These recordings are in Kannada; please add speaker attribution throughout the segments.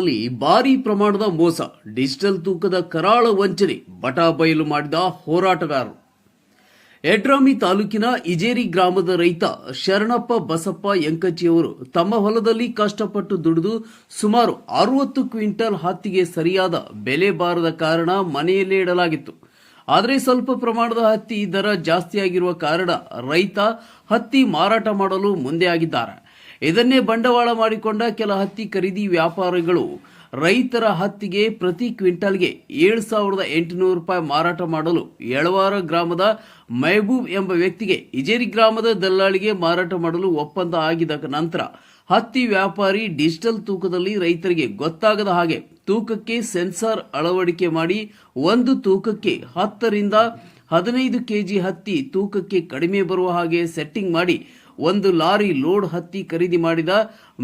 Speaker 1: ಗ್ರಾಮದಲ್ಲಿ ಭಾರಿ ಪ್ರಮಾಣದ ಮೋಸ. ಡಿಜಿಟಲ್ ತೂಕದ ಕರಾಳ ವಂಚನೆ ಬಟಾ ಬಯಲು ಮಾಡಿದ ಹೋರಾಟಗಾರರು. ಯಡ್ರಾಮಿ ತಾಲೂಕಿನ ಇಜೇರಿ ಗ್ರಾಮದ ರೈತ ಶರಣಪ್ಪ ಬಸಪ್ಪ ಯಂಕಚಿಯವರು ತಮ್ಮ ಹೊಲದಲ್ಲಿ ಕಷ್ಟಪಟ್ಟು ದುಡಿದು ಸುಮಾರು ಅರವತ್ತು ಕ್ವಿಂಟಲ್ ಹತ್ತಿಗೆ ಸರಿಯಾದ ಬೆಲೆ ಬಾರದ ಕಾರಣ ಮನೆಯಲ್ಲೇ ಇಡಲಾಗಿತ್ತು. ಆದರೆ ಸ್ವಲ್ಪ ಪ್ರಮಾಣದ ಹತ್ತಿ ದರ ಜಾಸ್ತಿಯಾಗಿರುವ ಕಾರಣ ರೈತ ಹತ್ತಿ ಮಾರಾಟ ಮಾಡಲು ಮುಂದೆ ಆಗಿದ್ದಾರೆ. ಇದನ್ನೇ ಬಂಡವಾಳ ಮಾಡಿಕೊಂಡ ಕೆಲ ಹತ್ತಿ ಖರೀದಿ ವ್ಯಾಪಾರಿಗಳು ರೈತರ ಹತ್ತಿಗೆ ಪ್ರತಿ ಕ್ವಿಂಟಲ್ಗೆ ಏಳು ಸಾವಿರದ ಎಂಟುನೂರು ರೂಪಾಯಿ ಮಾರಾಟ ಮಾಡಲು ಯಳವಾರ ಗ್ರಾಮದ ಮೆಹಬೂಬ್ ಎಂಬ ವ್ಯಕ್ತಿಗೆ ಇಜೇರಿ ಗ್ರಾಮದ ದಲ್ಲಾಳಿಗೆ ಮಾರಾಟ ಮಾಡಲು ಒಪ್ಪಂದ ಆಗಿದ ನಂತರ ಹತ್ತಿ ವ್ಯಾಪಾರಿ ಡಿಜಿಟಲ್ ತೂಕದಲ್ಲಿ ರೈತರಿಗೆ ಗೊತ್ತಾಗದ ಹಾಗೆ ತೂಕಕ್ಕೆ ಸೆನ್ಸಾರ್ ಅಳವಡಿಕೆ ಮಾಡಿ ಒಂದು ತೂಕಕ್ಕೆ ಹತ್ತರಿಂದ ಹದಿನೈದು ಕೆಜಿ ಹತ್ತಿ ತೂಕಕ್ಕೆ ಕಡಿಮೆ ಬರುವ ಹಾಗೆ ಸೆಟ್ಟಿಂಗ್ ಮಾಡಿ ಒಂದು ಲಾರಿ ಲೋಡ್ ಹತ್ತಿ ಖರೀದಿ ಮಾಡಿದ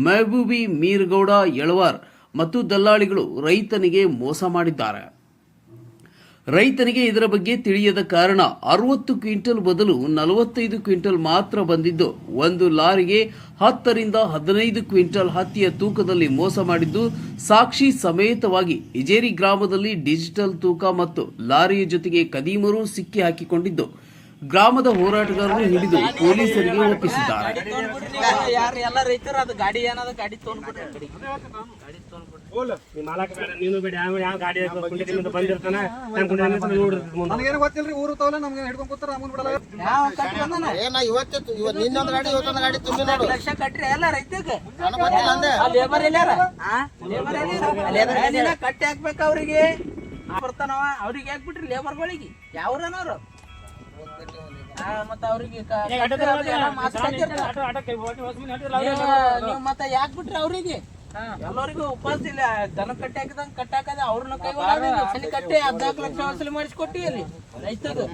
Speaker 1: ಮೆಹಬೂಬಿ ಮೀರ್ಗೌಡ ಯಳವಾರ್ ಮತ್ತು ದಲ್ಲಾಳಿಗಳು ರೈತನಿಗೆ ಮೋಸ ಮಾಡಿದ್ದಾರೆ. ರೈತನಿಗೆ ಇದರ ಬಗ್ಗೆ ತಿಳಿಯದ ಕಾರಣ ಅರವತ್ತು ಕ್ವಿಂಟಲ್ ಬದಲು ನಲವತ್ತೈದು ಕ್ವಿಂಟಲ್ ಮಾತ್ರ ಬಂದಿದ್ದು, ಒಂದು ಲಾರಿಗೆ ಹತ್ತರಿಂದ ಹದಿನೈದು ಕ್ವಿಂಟಲ್ ಹತ್ತಿಯ ತೂಕದಲ್ಲಿ ಮೋಸ ಮಾಡಿದ್ದು, ಸಾಕ್ಷಿ ಸಮೇತವಾಗಿ ಇಜೇರಿ ಗ್ರಾಮದಲ್ಲಿ ಡಿಜಿಟಲ್ ತೂಕ ಮತ್ತು ಲಾರಿಯ ಜೊತೆಗೆ ಕದೀಮರು ಸಿಕ್ಕಿ ಹಾಕಿಕೊಂಡಿದ್ದು. ಗ್ರಾಮದ ಹೋರಾಟಗಾರರು ಹಿಡಿದು ಪೊಲೀಸರಿಗೆ ಒಪ್ಪಿಸಿದ್ದಾರೆ.
Speaker 2: ಕಟ್ಟಿ ಹಾಕ್ಬೇಕು ಅವ್ರಿಗೆ. ಬರ್ತಾನವ. ಅವ್ರಿಗೆ ಹಾಕ್ಬಿಟ್ರಿ ಲೇಬರ್ಗಳಿಗೆ ಯಾವ್ರನವ್ರು? ಮತ್ತ ಅವ್ರಿಗೆ. ನೀವು ಮತ್ತೆ ಯಾಕೆ ಬಿಟ್ರಿ ಅವ್ರಿಗೆ? ಎಲ್ಲರಿಗೂ ಉಪವಾಸ ಇಲ್ಲ. ದನ ಕಟ್ಟಿ ಹಾಕಿದಂಗ ಕಟ್ಟಾಕದ ಅವ್ರನ್ನ ಕೈ ಕಟ್ಟೆ ಕಟ್ಟಿ ಹದಿನಾಲ್ಕು ಲಕ್ಷ ವಸೂಲಿ ಮಾಡಿಸ್ಕೊಟ್ಟಿ ಅಲ್ಲಿ ರೈತದು.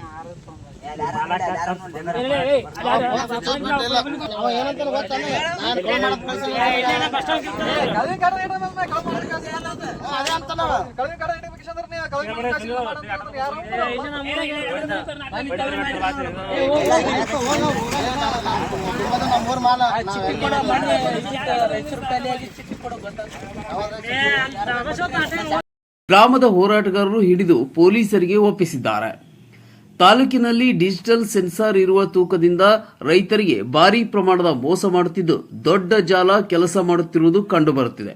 Speaker 1: ಗ್ರಾಮದ ಹೋರಾಟಗಾರರು ಹಿಡಿದು ಪೊಲೀಸರಿಗೆ ಒಪ್ಪಿಸಿದ್ದಾರೆ. ತಾಲೂಕಿನಲ್ಲಿ ಡಿಜಿಟಲ್ ಸೆನ್ಸಾರ್ ಇರುವ ತೂಕದಿಂದ ರೈತರಿಗೆ ಭಾರೀ ಪ್ರಮಾಣದ ಮೋಸ ಮಾಡುತ್ತಿದ್ದು, ದೊಡ್ಡ ಜಾಲ ಕೆಲಸ ಮಾಡುತ್ತಿರುವುದು ಕಂಡುಬರುತ್ತಿದೆ.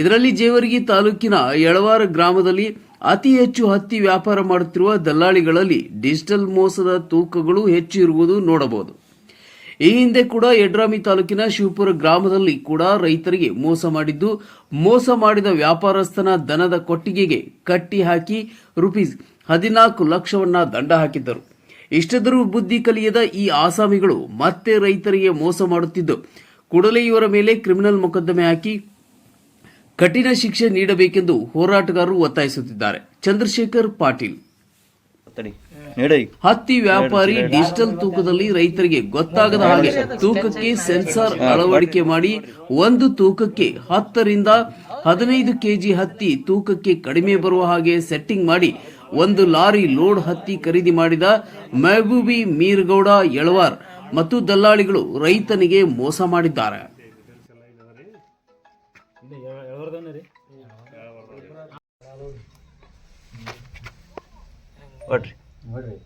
Speaker 1: ಇದರಲ್ಲಿ ಜೇವರ್ಗಿ ತಾಲೂಕಿನ ಯಳವಾರ ಗ್ರಾಮದಲ್ಲಿ ಅತಿ ಹೆಚ್ಚು ಹತ್ತಿ ವ್ಯಾಪಾರ ಮಾಡುತ್ತಿರುವ ದಲ್ಲಾಳಿಗಳಲ್ಲಿ ಡಿಜಿಟಲ್ ಮೋಸದ ತೂಕಗಳು ಹೆಚ್ಚು ಇರುವುದು ನೋಡಬಹುದು. ಈ ಹಿಂದೆ ಕೂಡ ಯಡ್ರಾಮಿ ತಾಲೂಕಿನ ಶಿವಪುರ ಗ್ರಾಮದಲ್ಲಿ ಕೂಡ ರೈತರಿಗೆ ಮೋಸ ಮಾಡಿದ್ದು, ಮೋಸ ಮಾಡಿದ ವ್ಯಾಪಾರಸ್ಥನ ದನದ ಕೊಟ್ಟಿಗೆಗೆ ಕಟ್ಟಿ ಹಾಕಿ ರುಪೀಸ್ ಹದಿನಾಲ್ಕು ಲಕ್ಷವನ್ನ ದಂಡ ಹಾಕಿದ್ದರು. ಇಷ್ಟದರೂ ಬುದ್ಧಿ ಕಲಿಯದ ಈ ಆಸಾಮಿಗಳು ಮತ್ತೆ ರೈತರಿಗೆ ಮೋಸ ಮಾಡುತ್ತಿದ್ದು. ಕೂಡಲೇ ಇವರ ಮೇಲೆ ಕ್ರಿಮಿನಲ್ ಮೊಕದ್ದಮೆ ಹಾಕಿ ಕಠಿಣ ಶಿಕ್ಷೆ ನೀಡಬೇಕೆಂದು ಹೋರಾಟಗಾರರು ಒತ್ತಾಯಿಸುತ್ತಿದ್ದಾರೆ. ಚಂದ್ರಶೇಖರ್ ಪಾಟೀಲ್. ಹತ್ತಿ ವ್ಯಾಪಾರಿ ಡಿಜಿಟಲ್ ತೂಕದಲ್ಲಿ ರೈತರಿಗೆ ಗೊತ್ತಾಗದ ಹಾಗೆ ತೂಕಕ್ಕೆ ಸೆನ್ಸಾರ್ ಅಳವಡಿಕೆ ಮಾಡಿ ಒಂದು ತೂಕಕ್ಕೆ ಹತ್ತರಿಂದ ಹದಿನೈದು ಕೆಜಿ ಹತ್ತಿ ತೂಕಕ್ಕೆ ಕಡಿಮೆ ಬರುವ ಹಾಗೆ ಸೆಟ್ಟಿಂಗ್ ಮಾಡಿ ಒಂದು ಲಾರಿ ಲೋಡ್ ಹತ್ತಿ ಖರೀದಿ ಮಾಡಿದ ಮೆಹಬೂಬಿ ಮೀರ್ಗೌಡ ಯಳವಾರ್ ಮತ್ತು ದಲ್ಲಾಳಿಗಳು ರೈತನಿಗೆ ಮೋಸ ಮಾಡಿದ್ದಾರೆ.
Speaker 3: મળે.